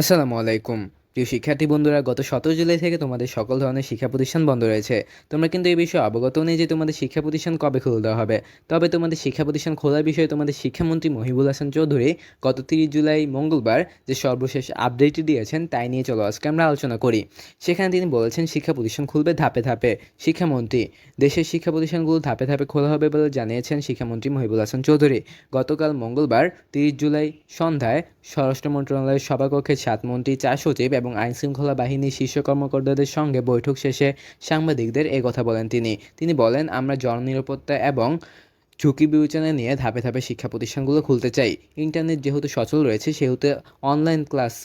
আসসালামু আলাইকুম। প্রিয় শিক্ষার্থী বন্ধুরা, গত সতেরো জুলাই থেকে তোমাদের সকল ধরনের শিক্ষা প্রতিষ্ঠান বন্ধ রয়েছে। তোমরা কিন্তু এই বিষয়ে অবগত নেই যে তোমাদের শিক্ষা প্রতিষ্ঠান কবে খুলে দেওয়া হবে। তবে তোমাদের শিক্ষা প্রতিষ্ঠান খোলার বিষয়ে তোমাদের শিক্ষামন্ত্রী মহিবুল হাসান চৌধুরী গত তিরিশ জুলাই মঙ্গলবার যে সর্বশেষ আপডেটটি দিয়েছেন, তাই নিয়ে চলো আজকে আমরা আলোচনা করি। সেখানে তিনি বলেছেন, শিক্ষা প্রতিষ্ঠান খুলবে ধাপে ধাপে। শিক্ষামন্ত্রী, দেশের শিক্ষা প্রতিষ্ঠানগুলো ধাপে ধাপে খোলা হবে বলে জানিয়েছেন শিক্ষামন্ত্রী মহিবুল হাসান চৌধুরী। গতকাল মঙ্গলবার, তিরিশ জুলাই সন্ধ্যায় স্বরাষ্ট্র মন্ত্রণালয়ের সভাকক্ষে সাত মন্ত্রী চার সচিব এবং আইনশৃঙ্খলা বাহিনীর শীর্ষ কর্মকর্তাদের সঙ্গে বৈঠক শেষে সাংবাদিকদের কথা বলেন তিনি। তিনি বলেন, আমরা জননিরাপত্তা এবং ঝুঁকি বিবেচনা নিয়ে ধাপে ধাপে শিক্ষা প্রতিষ্ঠানগুলো খুলতে চাই। ইন্টারনেট যেহেতু সচল রয়েছে, সেহেতু অনলাইন ক্লাস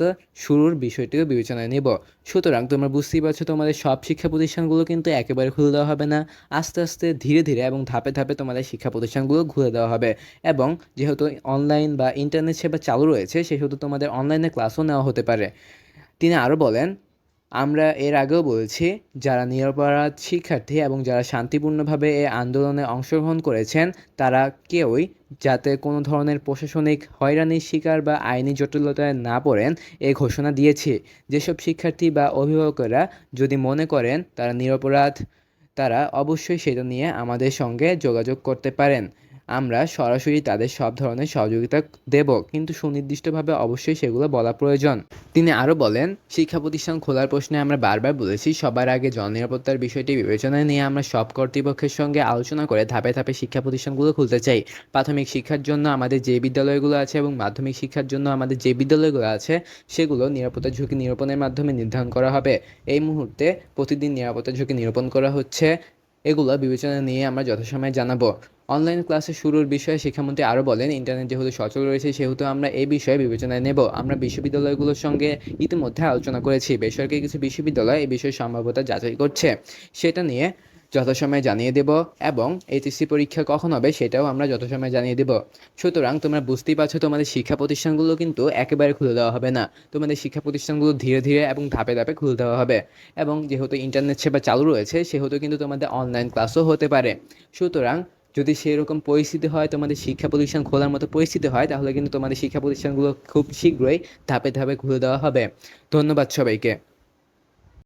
শুরুর বিষয়টিও বিবেচনায় নেব। সুতরাং তোমরা বুঝতেই পারছ, তোমাদের সব শিক্ষা প্রতিষ্ঠানগুলো কিন্তু একেবারে খুলে দেওয়া হবে না। আস্তে আস্তে, ধীরে ধীরে এবং ধাপে ধাপে তোমাদের শিক্ষা প্রতিষ্ঠানগুলো খুলে দেওয়া হবে। এবং যেহেতু অনলাইন বা ইন্টারনেট সেবা চালু রয়েছে, সেহেতু তোমাদের অনলাইনে ক্লাসও নেওয়া হতে পারে। তিনি আরও বলেন, আমরা এর আগেও বলেছি, যারা নিরপরাধ শিক্ষার্থী এবং যারা শান্তিপূর্ণভাবে এই আন্দোলনে অংশগ্রহণ করেছেন, তারা কেউই যাতে কোনো ধরনের প্রশাসনিক হয়রানির শিকার বা আইনি জটিলতায় না পড়েন এ ঘোষণা দিয়েছি। যেসব শিক্ষার্থী বা অভিভাবকেরা যদি মনে করেন তারা নিরপরাধ, তারা অবশ্যই সেটা নিয়ে আমাদের সঙ্গে যোগাযোগ করতে পারেন। আমরা সরাসরি তাদের সব ধরনের সহযোগিতা দেব, কিন্তু সুনির্দিষ্টভাবে অবশ্যই সেগুলো বলা প্রয়োজন। তিনি আরও বলেন, শিক্ষা প্রতিষ্ঠান খোলার প্রশ্নে আমরা বারবার বলেছি, সবার আগে জননিরাপত্তার বিষয়টি বিবেচনায় নিয়ে আমরা সব কর্তৃপক্ষের সঙ্গে আলোচনা করে ধাপে ধাপে শিক্ষা প্রতিষ্ঠানগুলো খুলতে চাই। প্রাথমিক শিক্ষার জন্য আমাদের যে বিদ্যালয়গুলো আছে এবং মাধ্যমিক শিক্ষার জন্য আমাদের যে বিদ্যালয়গুলো আছে, সেগুলো নিরাপত্তা ঝুঁকি নিরূপণের মাধ্যমে নির্ধারণ করা হবে। এই মুহূর্তে প্রতিদিন নিরাপত্তা ঝুঁকি নিরূপণ করা হচ্ছে, এগুলো বিবেচনা নিয়ে আমরা যথাসময়ে জানাব। অনলাইন ক্লাসে শুরুর বিষয়ে শিক্ষামন্ত্রী আরও বলেন ইন্টারনেট যেহেতু সচল রয়েছে, সেহেতু আমরা এই বিষয়ে বিবেচনায় নেব। আমরা বিশ্ববিদ্যালয়গুলোর সঙ্গে ইতিমধ্যে আলোচনা করেছি। বেসরকারি কিছু বিশ্ববিদ্যালয় এই বিষয়ে সম্ভাব্যতা যাচাই করছে। সেটা নিয়ে যথাসময়ে জানিয়ে দেব এবং এইচএসসি পরীক্ষা কখন হবে সেটাও আমরা যথাসময়ে জানিয়ে দেব। সুতরাং তোমরা বুঝতেই পারছ তোমাদের শিক্ষা প্রতিষ্ঠানগুলো কিন্তু একেবারে খুলে দেওয়া হবে না। তোমাদের শিক্ষা প্রতিষ্ঠানগুলো ধীরে ধীরে এবং ধাপে ধাপে খুলে দেওয়া হবে। এবং যেহেতু ইন্টারনেট সেবা চালু রয়েছে, সেহেতু কিন্তু তোমাদের অনলাইন ক্লাসও হতে পারে। সুতরাং যদি সেরকম পরিস্থিতি হয়, তোমাদের শিক্ষা প্রতিষ্ঠান খোলার মতো পরিস্থিতি হয়, তাহলে কিন্তু তোমাদের শিক্ষা প্রতিষ্ঠানগুলো খুব শীঘ্রই ধাপে ধাপে খুলে দেওয়া হবে। ধন্যবাদ সবাইকে।